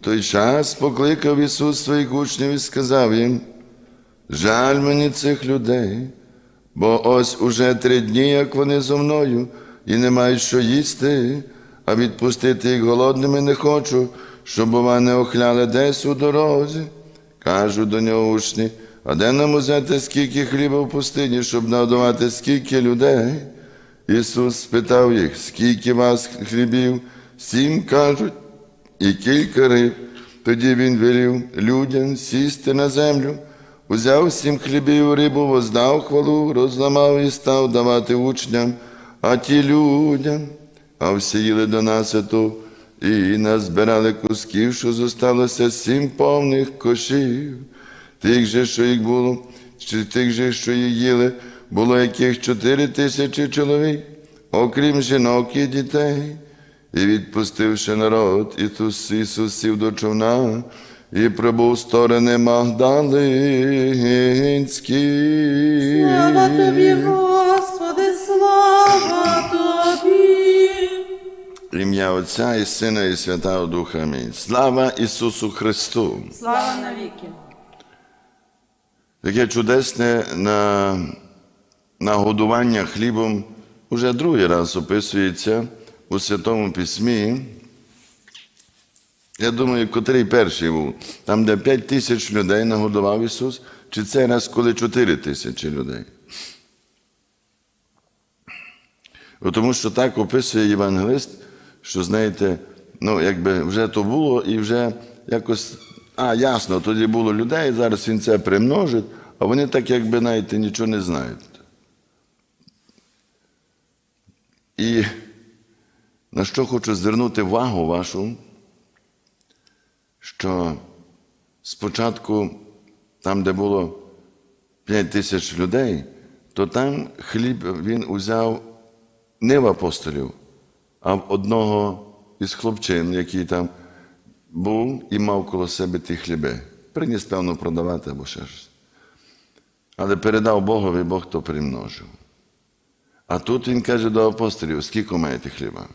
той час покликав Ісус своїх учнів і сказав їм, жаль мені цих людей, бо ось уже три дні, як вони зо мною, і не мають що їсти, а відпустити їх голодними не хочу, щоб бува не охляли десь у дорозі. Кажуть до нього учні, а де нам узяти скільки хліба в пустині, щоб нагодувати скільки людей? Ісус спитав їх, скільки вас хлібів? Сім кажуть, і кілька риб. Тоді він велів людям сісти на землю, узяв сім хлібів рибу, воздав хвалу, розламав і став давати учням, а ті людям, а всі їли до наситу, і назбирали кусків, що зосталося сім повних кошів. Тих же, що їх було, чи тих же, що їх їли, було яких чотири тисячі чоловік, окрім жінок і дітей. І відпустивши народ, Ісус, Ісус сів до човна і прибув сторони Магдалинські. Слава тобі, Господи, слава тобі. Ім'я Отця і Сина, і Святого Духа. Амінь. Слава Ісусу Христу! Слава навіки. Таке чудесне на, нагодування хлібом уже другий раз описується у Святому Письмі. Я думаю, котрий перший був, там, де 5 тисяч людей нагодував Ісус, чи цей раз, коли 4 тисячі людей. Тому що так описує євангелист, що, знаєте, ну, якби вже то було і вже якось, а, ясно, тоді було людей, зараз він це примножить, а вони так, якби, знаєте, нічого не знають. І на що хочу звернути увагу вашу, що спочатку, там, де було 5 тисяч людей, то там хліб він узяв не в апостолів, а в одного із хлопчин, який там був і мав коло себе ті хліби. Приніс, певно, продавати або ще щось. Але передав Богові, Бог то примножив. А тут він каже до апостолів, скільки маєте хліба?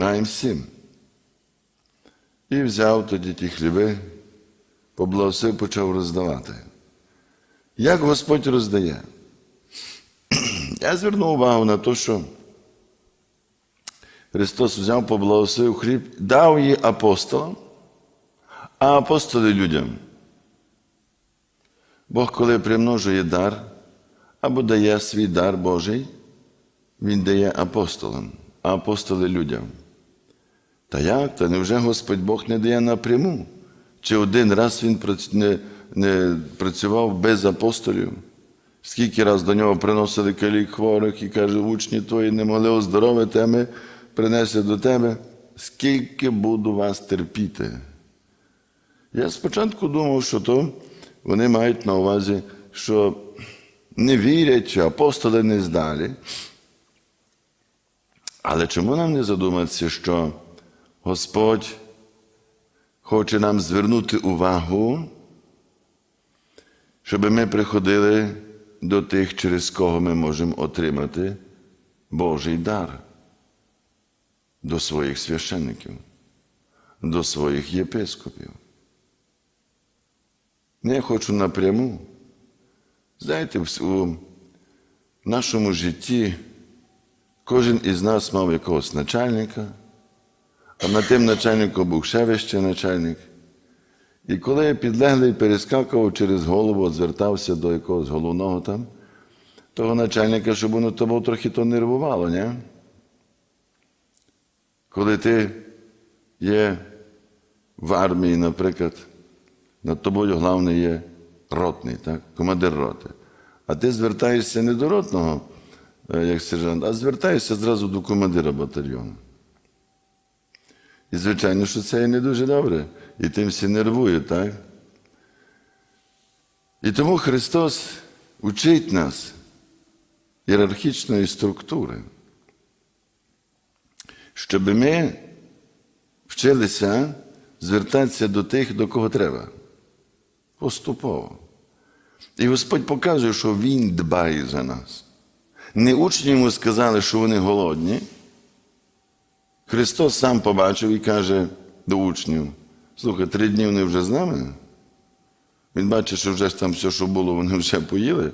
Маємо сім. І взяв тоді ті хліби, поблагосив, почав роздавати. Як Господь роздає? Я звернув увагу на те, що Христос взяв, поблагословив хліб, дав її апостолам, а апостоли людям. Бог, коли примножує дар або дає свій дар Божий, Він дає апостолам, а апостоли людям. Та як? Та невже Господь Бог не дає напряму? Чи один раз Він не, не працював без апостолів? Скільки раз до нього приносили калік хворих і каже, учні твої не могли оздоровити, а ми принесли до тебе, скільки буду вас терпіти. Я спочатку думав, що то вони мають на увазі, що не вірять, чи апостоли не здалі. Але чому нам не задуматися, що Господь хоче нам звернути увагу, щоб ми приходили до тих, через кого ми можемо отримати Божий дар, до своїх священників, до своїх єпископів. Не я хочу напряму. Знаєте, у нашому житті кожен із нас мав якогось начальника, а над тим начальником був ще вище начальник. І коли підлеглий перескакував через голову, звертався до якогось головного там, того начальника, щоб воно того трохи то нервувало, ні? Коли ти є в армії, наприклад, над тобою головний є ротний, так? командир роти. А ти звертаєшся не до ротного, е, як сержант, а звертаєшся зразу до командира батальйону. І, звичайно, що це є не дуже добре. І тим всі нервують, так? І тому Христос учить нас ієрархічної структури, щоб ми вчилися звертатися до тих, до кого треба. Поступово. І Господь показує, що Він дбає за нас. Не учні йому сказали, що вони голодні, Христос сам побачив і каже до учнів: слухай, три дні вони вже з нами. Він бачить, що вже там все, що було, вони вже поїли.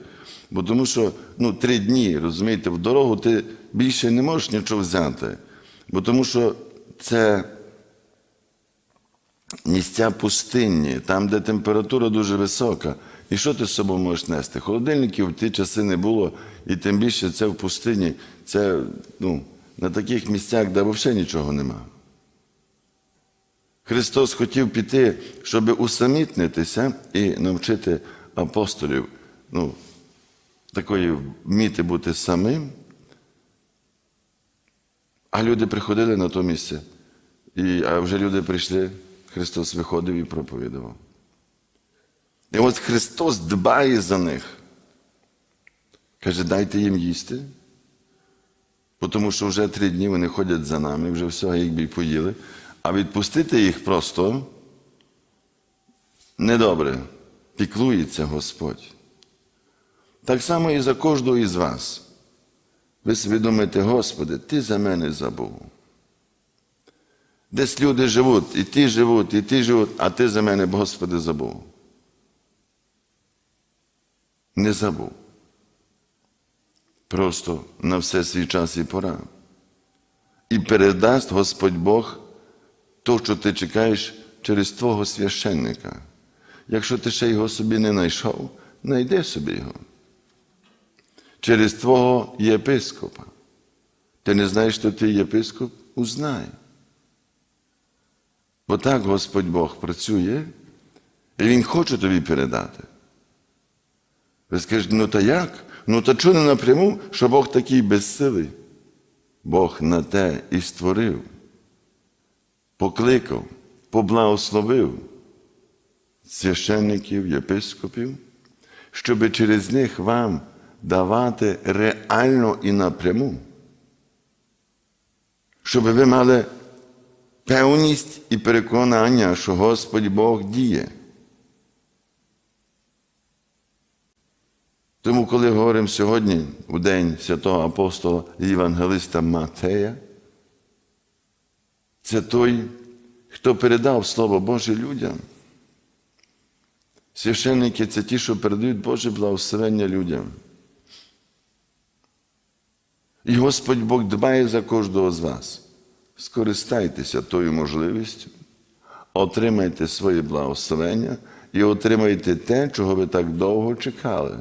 Бо тому що ну, три дні, розумієте, в дорогу ти більше не можеш нічого взяти. Бо тому що це місця пустинні, там, де температура дуже висока. І що ти з собою можеш нести? Холодильників в ті часи не було, і тим більше це в пустині, це ну, на таких місцях, де взагалі нічого нема. Христос хотів піти, щоб усамітнитися і навчити апостолів, ну, такої вміти бути самим. А люди приходили на то місце. І, а вже люди прийшли, Христос виходив і проповідував. І от Христос дбає за них. Каже, дайте їм їсти. Тому що вже три дні вони ходять за нами, вже все, їх би поїли. А відпустити їх просто недобре. Піклується Господь. Так само і за кожного із вас. Ви собі думаєте, Господи, Ти за мене забув. Десь люди живуть, і ті живуть, і ті живуть, а ти за мене, Господи, забув. Не забув. Просто на все свій час і пора. І передасть Господь Бог то, що ти чекаєш через твого священника. Якщо ти ще його собі не знайшов, знайди собі його. Через твого єпископа. Ти не знаєш, що ти єпископ? Узнай. Бо так Господь Бог працює, і Він хоче тобі передати. Ви скажете, ну та як? Ну та чого не напряму, що Бог такий безсилий? Бог на те і створив, покликав, поблагословив священників, єпископів, щоб через них вам давати реально і напряму, щоб ви мали певність і переконання, що Господь Бог діє. Тому, коли говоримо сьогодні, у день святого апостола і Євангелиста Матея, це той, хто передав Слово Боже людям. Священники це ті, що передають Боже благословення людям. І Господь Бог дбає за кожного з вас. Скористайтеся тою можливістю, отримайте своє благословення і отримайте те, чого ви так довго чекали.